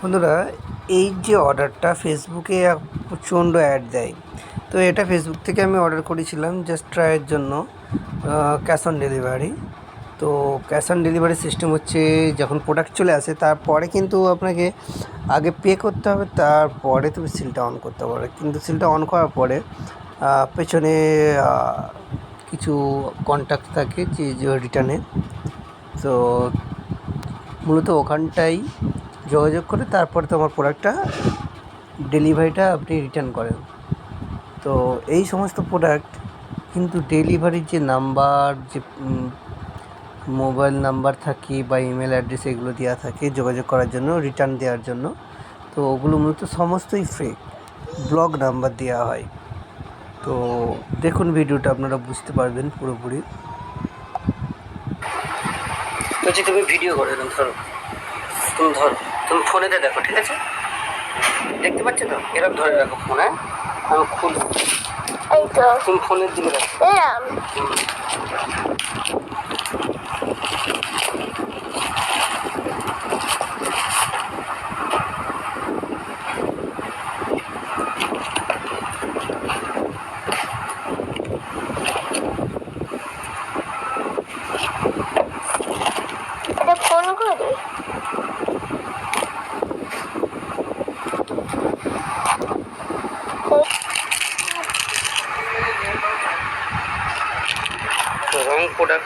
বন্ধুরা, এই যে অর্ডারটা ফেসবুকে প্রচণ্ড অ্যাড দেয়। তো এটা ফেসবুক থেকে আমি অর্ডার করেছিলাম জাস্ট ট্রায়ের জন্য ক্যাশ অন ডেলিভারি তো ক্যাশ অন ডেলিভারি সিস্টেম হচ্ছে যখন প্রোডাক্ট চলে আসে, তারপরে কিন্তু আপনাকে আগে পে করতে হবে, তারপরে তুমি সিলটা অন করতে পারো কিন্তু সিলটা অন করার পরে পেছনে কিছু কন্ট্যাক্ট থাকে যে রিটার্নে তো মূলত ওখানটাই যোগাযোগ করে তারপরে তোমার প্রোডাক্টটা ডেলিভারিটা আপনি রিটার্ন করেন। তো এই সমস্ত প্রোডাক্ট কিন্তু ডেলিভারির যে নাম্বার যে মোবাইল নাম্বার থাকে বা ইমেল অ্যাড্রেস এগুলো দেওয়া থাকে যোগাযোগ করার জন্য রিটার্ন দেওয়ার জন্য, তো ওগুলো মূলত সমস্তই ফেক ব্লগ নাম্বার দেওয়া হয়। তো দেখুন ভিডিওটা আপনারা বুঝতে পারবেন পুরোপুরি। তুমি ভিডিও করে, ধরো, তুমি ধরো তুমি ফোনেতে দেখো ঠিক আছে? দেখতে পাচ্ছ তো? এরকম ধরে রাখো ফোনে আমি খুল এই তো। তুমি ফোনের দিকে দেখো। 我不能。